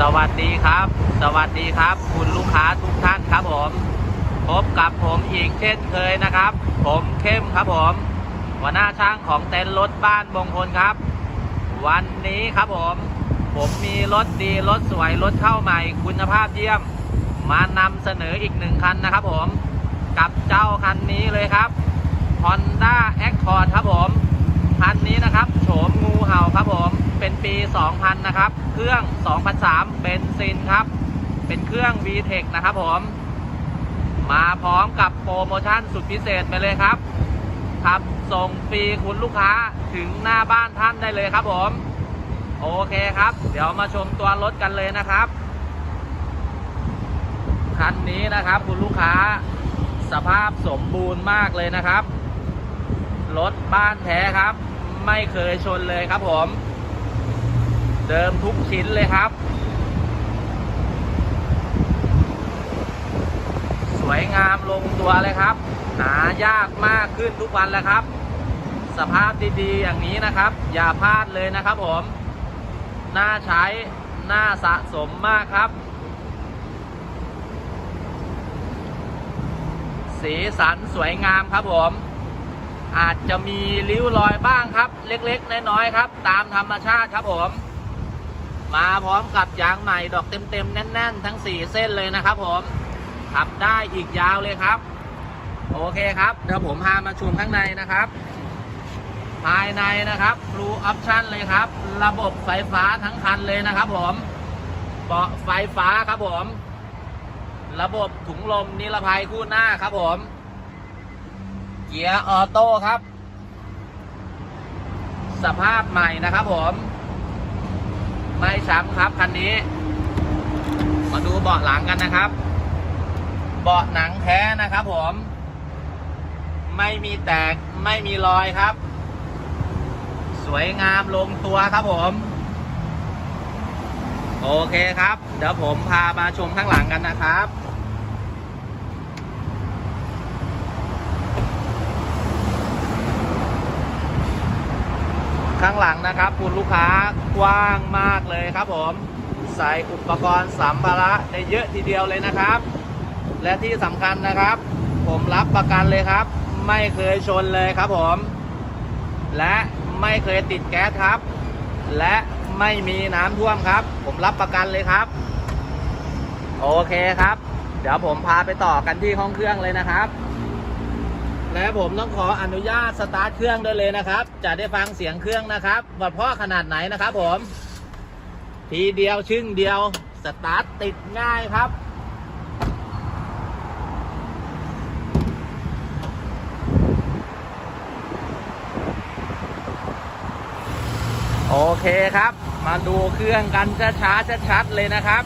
สวัสดีครับ สวัสดีครับ คุณลูกค้าทุกท่านครับผม พบกับผมอีกเช่นเคยนะครับ ผมเข้มครับผม หัวหน้าช่างของเต็นท์รถบ้านบงคลครับ วันนี้ครับผม ผมมีรถดีรถสวยรถเข้าใหม่คุณภาพเยี่ยม มานำเสนออีกหนึ่งคันนะครับผม กับเจ้าคันนี้เลยครับ Honda Accord ครับผม คันนี้นะครับโฉมงูเห่าครับผม เป็นปี 2000 นะครับ เครื่อง 2003 เบนซินครับ เป็นเครื่อง VTEC นะครับผม มาพร้อมกับโปรโมชั่นสุดพิเศษไปเลยครับ ครับ ส่งฟรีคุณลูกค้าถึงหน้าบ้านท่านได้เลยครับผม โอเคครับ เดี๋ยวมาชมตัวรถกันเลยนะครับ คันนี้นะครับคุณลูกค้าสภาพสมบูรณ์มากเลยนะครับ รถบ้านแท้ครับ ไม่เคยชนเลยครับผม เดิมทุกชิ้นเลยครับ สวยงามลงตัวเลยครับ หายากมากขึ้นทุกวันแล้วครับ สภาพดีๆอย่างนี้นะครับ อย่าพลาดเลยนะครับผม น่าใช้น่าสะสมมากครับ สีสันสวยงามครับผมอาจจะมีริ้วรอยบ้างครับ เล็กๆ น้อยๆครับ ตามธรรมชาติครับผม มาพร้อมกับยางใหม่ดอกเต็มๆแน่น ๆ ทั้ง 4 เส้นเลยนะครับผมขับได้อีกยาวเลยครับ โอเคครับ เดี๋ยวผมพามาชมข้างในนะครับ ภายในนะครับ Blue Option เลยครับ ระบบไฟฟ้าทั้งคันเลยนะครับผมเบาะไฟฟ้าครับผม ระบบถุงลมนิรภัยคู่หน้าครับผม เกียร์ออโต้ครับ สภาพใหม่นะครับผม ไม่ช้ำครับคันนี้ มาดูเบาะหลังกันนะครับ เบาะหนังแท้นะครับผม ไม่มีแตกไม่มีรอยครับ สวยงามลงตัวครับผม โอเคครับ เดี๋ยวผมพามาชมข้างหลังกันนะครับ ข้างหลังนะครับ คุณลูกค้ากว้างมากเลยครับผม ใส่อุปกรณ์สัมภาระได้เยอะทีเดียวเลยนะครับ และที่สำคัญนะครับ ผมรับประกันเลยครับ ไม่เคยชนเลยครับผม และไม่เคยติดแก๊สครับ และไม่มีน้ำท่วมครับ ผมรับประกันเลยครับ โอเคครับ เดี๋ยวผมพาไปต่อกันที่ห้องเครื่องเลยนะครับ และผมต้องขออนุญาตสตาร์ทเครื่องด้วยเลยนะครับ จะได้ฟังเสียงเครื่องนะครับว่าเพราะขนาดไหนนะครับผม ทีเดียวชึ่งเดียวสตาร์ทติดง่ายครับโอเคครับ มาดูเครื่องกันช้าๆชัดๆเลยนะครับ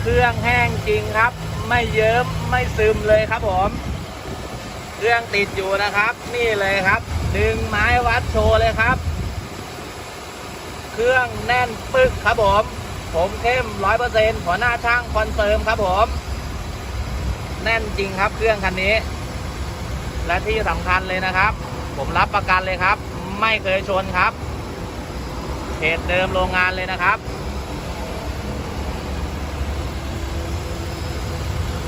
เครื่องแห้งจริงครับ ไม่เยิ้มไม่ซึมเลยครับผม รื่องติดอยู่นะครับ นี่เลยครับ ดึงไม้วัดโชว์เลยครับ เครื่องแน่นปึกครับผม ผมเข้มร้อยเปอร์เซ็นต์หัวหน้าช่างคอนเฟิร์มครับผม แน่นจริงครับเครื่องคันนี้ และที่สำคัญเลยนะครับ ผมรับประกันเลยครับ ไม่เคยชนครับเพจเดิมโรงงานเลยนะครับ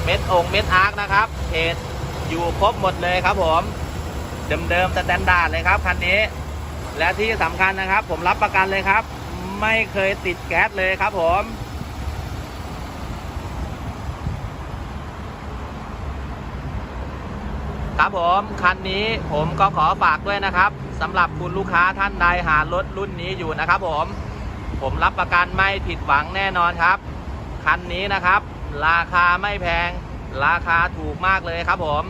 เม็ดองเม็ดอาร์คนะครับเพจ อยู่ครบหมดเลยครับผมเดิมๆสแตนดาร์ดเลยครับคันนี้ และที่สำคัญนะครับ ผมรับประกันเลยครับ ไม่เคยติดแก๊สเลยครับผมครับผมคันนี้ผมก็ขอฝากด้วยนะครับสำหรับคุณลูกค้าท่านใดหารถรุ่นนี้อยู่นะครับผม ผมรับประกันไม่ผิดหวังแน่นอนครับ คันนี้นะครับ ราคาไม่แพง ราคาถูกมากเลยครับผม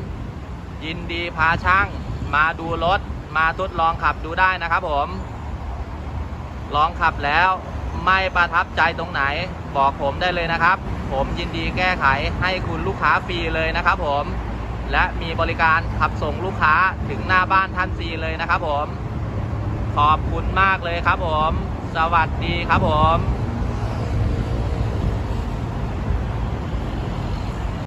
ยินดีพาช่าง มาดูรถ มาทดลองขับดูได้นะครับผม ลองขับแล้วไม่ประทับใจตรงไหน บอกผมได้เลยนะครับ ผมยินดีแก้ไขให้คุณลูกค้าฟรีเลยนะครับผม และมีบริการขับส่งลูกค้าถึงหน้าบ้านท่านฟรีเลยนะครับผม ขอบคุณมากเลยครับผม สวัสดีครับผม